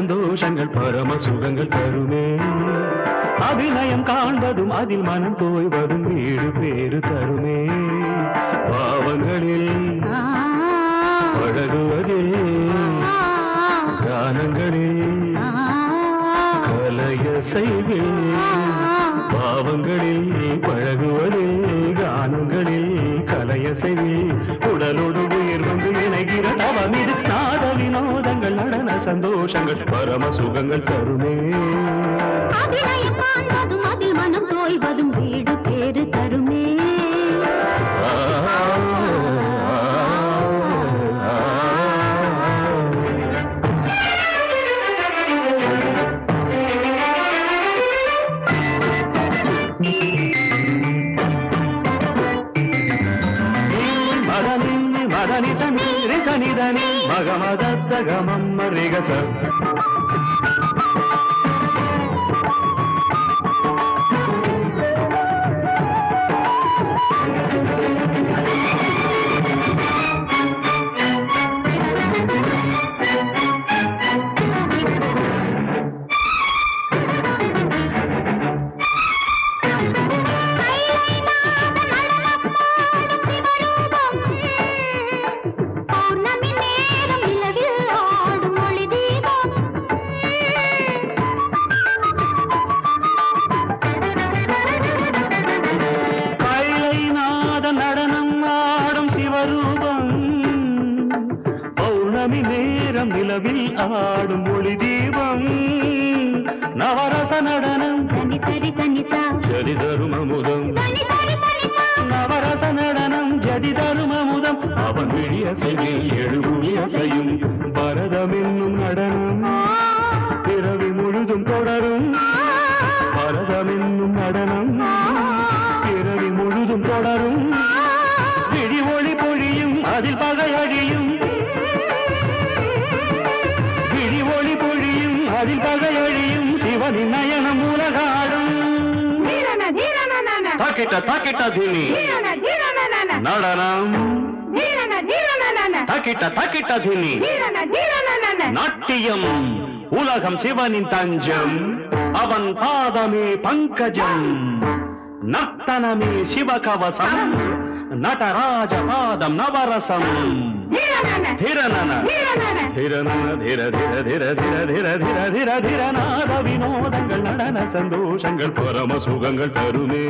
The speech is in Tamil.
சந்தோஷங்கள் பரம சுகங்கள் தருமே. அபிநயம் காண்பதும் அதில் மனம் தோய்வதும் வீடு பேறு தருமே. பாவங்களில் பழகுவதில் கானங்களில் கலைய செய்வே பாவங்களில் பழகுவதில் சந்தோஷங்கள் சந்தோஷங்கள் பரம சுகங்கள் தருமே. மனம் தோய்வதும் வீடு. ನಿ ಮದ ನಿ ಸ ನಿ ರಿ ಸ ನಿ ದ ನಿ ಮಗ ಮದ ಗ ಮಮ್ಮ ರಿ ಗ ಸ பௌர்ணமி நேரம் நிலவில் ஆடும் ஒளி தீபம். நவரச நடனம் ஜதி தரும் அமுதம் நவரச நடனம் ஜதி தரும் அமுதம் அவன் விழிய செய்யும் எழுபுவிய செய்யும் பரதம் என்னும் நடனம். அதில் பகை அழியும் சிவனின் நயனம் உலகாடும். தாக்கிட்ட தாக்கிட்ட தினி. நடனம். தாக்கிட்ட தாக்கிட்ட தினி. நாட்டியம். உலகம் சிவனின் தஞ்சம். அவன் பாதமே பங்கஜம். நர்த்தனமே சிவகவசம். நடராஜ பாதம் நவரசம். தீரநாத வினோதங்கள் நடன சந்தோஷங்கள் பரம சுகங்கள் தருமே.